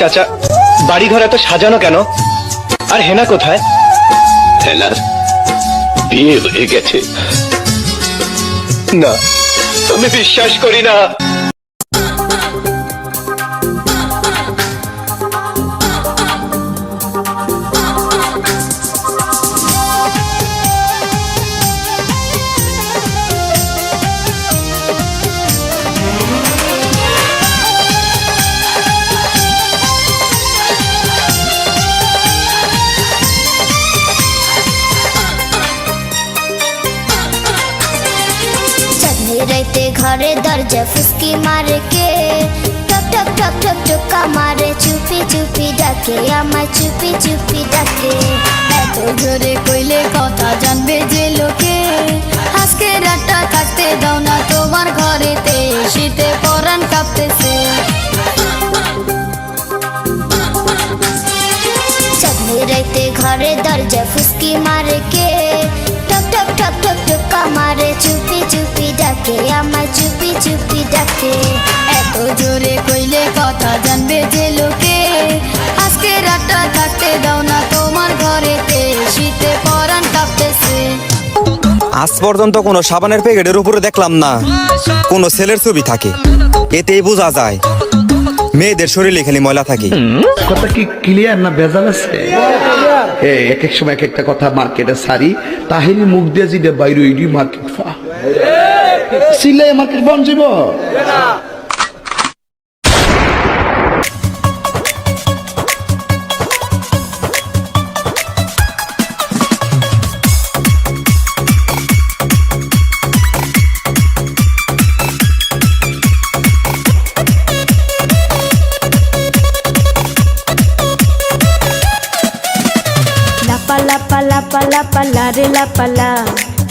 চাচা বাড়ি ঘর এত সাজানো কেন? আর হেনা কোথায়? হেনার বিয়ে হয়ে গেছে। না আমি বিশ্বাস করি না। ঘরে দরজা ফুসকি মারে কে টক টক টক টক টকা মারে চুপি চুপি ডাকে আমার চুপি চুপি ডাকে। এত জোরে কইলে কথা জানবে যে লোকে। আজকে রাতটা কাটতে দাও না তোমার ঘরেতে শীতে পরান কাঁপতেছে। ঘরে দরজা ফুসকি চুপি ডাকে এত জোরে কইলে কথা জানবে যে লোকে। আজকে রাতটা কাটতে দাও না তোমার ঘরেতে শীতে পরান কাঁপতেছে। আজ পর্যন্ত কোনো সাবানের প্যাকেটের উপরে দেখলাম না কোনো ছেলের ছবি থাকে। এতেই বোঝা যায় মেয়েদের শরীরে খালি ময়লা থাকে। কথা কি ক্লিয়ার না ভেজাল আছে? এক এক সময় এক একটা কথা মার্কেটে সারি তাহিনী মুখ দিয়ে যেটা বাইরে ইডি মার্কেট ফা। সিলাই মার্কেট বন যাব লাপা লাপা লাপা লাপা লারে লাপালা।